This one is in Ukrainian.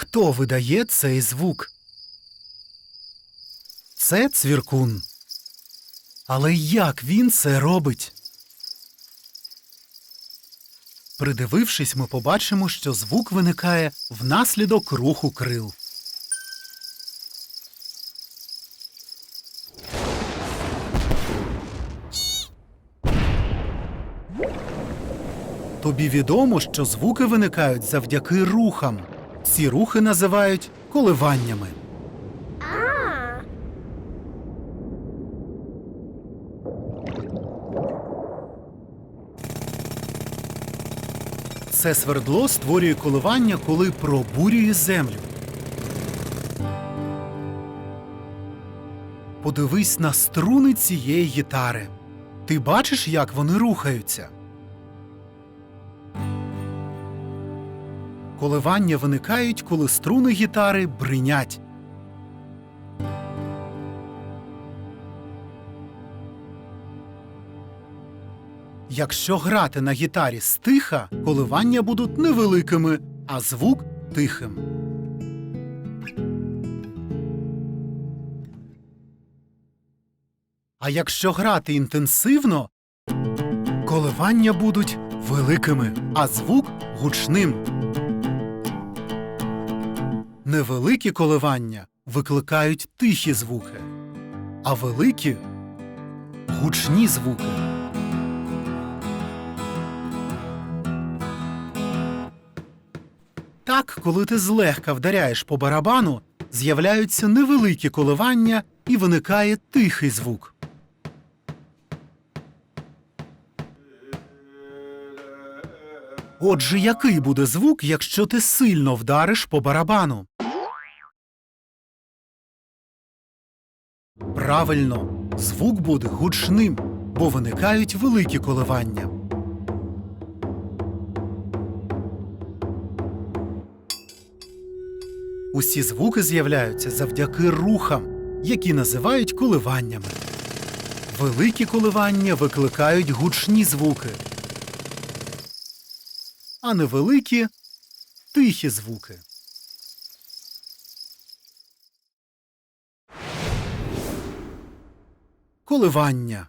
Хто видає цей звук? Це цвіркун. Але як він це робить? Придивившись, ми побачимо, що звук виникає внаслідок руху крил. Тобі відомо, що звуки виникають завдяки рухам. Ці рухи називають коливаннями. Це свердло створює коливання, коли пробурює землю. Подивись на струни цієї гітари. Ти бачиш, як вони рухаються? Коливання виникають, коли струни гітари бринять. Якщо грати на гітарі стиха, коливання будуть невеликими, а звук тихим. А якщо грати інтенсивно, коливання будуть великими, а звук гучним. Невеликі коливання викликають тихі звуки, а великі гучні звуки. Так, коли ти злегка вдаряєш по барабану, з'являються невеликі коливання і виникає тихий звук. Отже, який буде звук, якщо ти сильно вдариш по барабану? Правильно, звук буде гучним, бо виникають великі коливання. Усі звуки з'являються завдяки рухам, які називають коливаннями. Великі коливання викликають гучні звуки, а невеликі тихі звуки. Коливання